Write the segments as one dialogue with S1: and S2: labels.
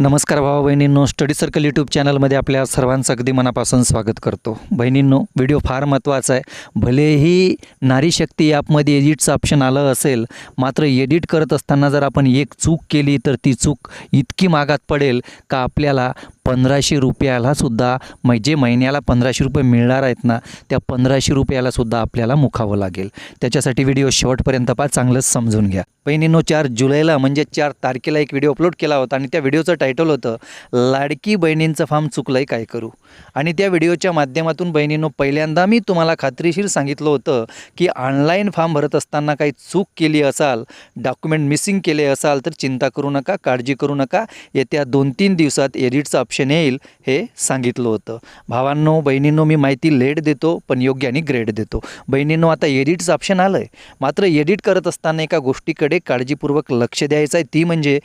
S1: नमस्कार भावा बहिणींनो study circle YouTube चॅनलमध्ये आपल्या सर्वांचं अगदी मनापासून स्वागत करतो. बहिणींनो व्हिडिओ फार महत्त्वाचा आहे. भलेही नारी शक्ती ॲपमध्ये एडिटचं ऑप्शन आलं असेल मात्र एडिट करत असताना जर आपण एक चूक केली तर ती चूक इतकी मागात पडेल का आपल्याला? पंधराशे रुपयालासुद्धा म्हणजे मै जे महिन्याला पंधराशे रुपये मिळणार आहेत ना त्या पंधराशे रुपयालासुद्धा आपल्याला मुखावं लागेल. त्याच्यासाठी व्हिडिओ शेवटपर्यंत पहा चांगलंच समजून घ्या. बहिणींनो चार जुलैला म्हणजे चार तारखेला एक व्हिडिओ अपलोड केला होता आणि त्या व्हिडिओचं टायटल होतं लाडकी बहिणींचं फार्म चुकलंय काय करू? आणि त्या व्हिडिओच्या माध्यमातून बहिणींनो पहिल्यांदा मी तुम्हाला खात्रीशीर सांगितलं होतं की ऑनलाईन फॉर्म भरत असताना काही चूक केली असाल डॉक्युमेंट मिसिंग केले असाल तर चिंता करू नका काळजी करू नका. येत्या दोन तीन दिवसात एडिटचं ऑप्शन येईल हे सांगितलं होतं. भावांनो बहिणींनो मी माहिती लेट देतो पण योग्य आणि ग्रेड देतो. बहिणींनो आता एडिटचं ऑप्शन आलं आहे मात्र एडिट करत असताना एका गोष्टीकडे काळजीपूर्वक लक्ष द्यायचं आहे ती म्हणजे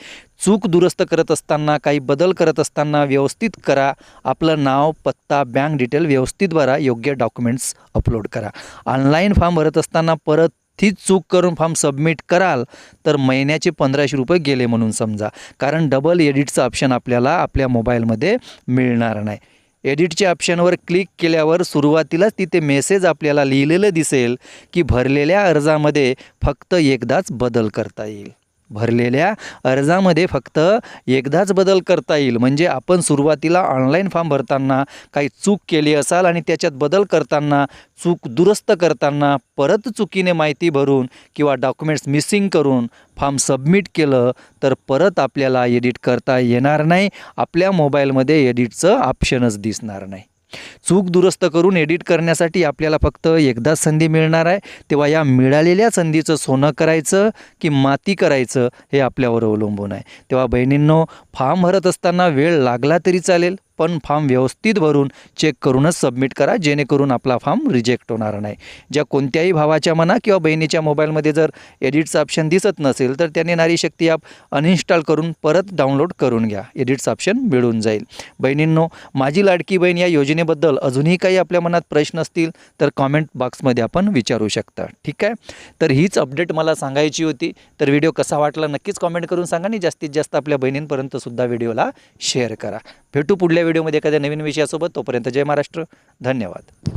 S1: चूक दुरुस्त करत असताना काही बदल करत असताना व्यवस्थित करा. आपलं नाव पत्ता बँक डिटेल व्यवस्थित भरा. योग्य डॉक्युमेंट्स अपलोड करा. ऑनलाईन फॉर्म भरत असताना परत तीच चूक करून फॉर्म सबमिट कराल तर महिन्याचे पंधराशे रुपये गेले म्हणून समजा. कारण डबल एडिटचं ऑप्शन आपल्याला आपल्या मोबाईलमध्ये मिळणार नाही. एडिटच्या ऑप्शनवर क्लिक केल्यावर सुरुवातीलाच तिथे मेसेज आपल्याला लिहिलेलं दिसेल की भरलेल्या अर्जामध्ये फक्त एकदाच बदल करता येईल. भरलेल्या अर्जामध्ये फक्त एकदाच बदल करता येईल. म्हणजे आपण सुरुवातीला ऑनलाईन फॉर्म भरताना काही चूक केली असाल आणि त्याच्यात बदल करताना चूक दुरुस्त करताना परत चुकीने माहिती भरून किंवा डॉक्युमेंट्स मिसिंग करून फॉर्म सबमिट केलं तर परत आपल्याला एडिट करता येणार नाही. आपल्या मोबाईलमध्ये एडिटचं ऑप्शनच दिसणार नाही. चूक दुरुस्त करून एडिट करण्यासाठी आपल्याला फक्त एकदाच संधी मिळणार आहे. तेव्हा या मिळालेल्या संधीचं सोनं करायचं की माती करायचं हे आपल्यावर अवलंबून आहे. तेव्हा बहिणींनो फॉर्म भरत असताना वेळ लागला तरी चालेल. पण फॉर्म व्यवस्थित भरून चेक करूनच सबमिट करा जेणेकरून आपला फॉर्म रिजेक्ट होणार नाही. ज्या कोणत्याही भावाच्या म्हणा किंवा बहिणीच्या मोबाईलमध्ये जर एडिटचं ऑप्शन दिसत नसेल तर त्याने नारी शक्ती ॲप अनइन्स्टॉल करून परत डाउनलोड करून घ्या. एडिटचं ऑप्शन मिळून जाईल. बहिणींनो माझी लाडकी बहीण या योजनेबद्दल अजूनही काही आपल्या मनात प्रश्न असतील तर कॉमेंट बॉक्समध्ये आपण विचारू शकता. ठीक आहे? तर हीच अपडेट मला सांगायची होती. तर व्हिडिओ कसा वाटला नक्कीच कॉमेंट करून सांगा आणि जास्तीत जास्त आपल्या बहिणींपर्यंतसुद्धा व्हिडिओला शेअर करा. भेटू पुढल्या व्हिडिओमध्ये एखाद्या नवीन विषयासोबत तोपर्यंत जय महाराष्ट्र. धन्यवाद.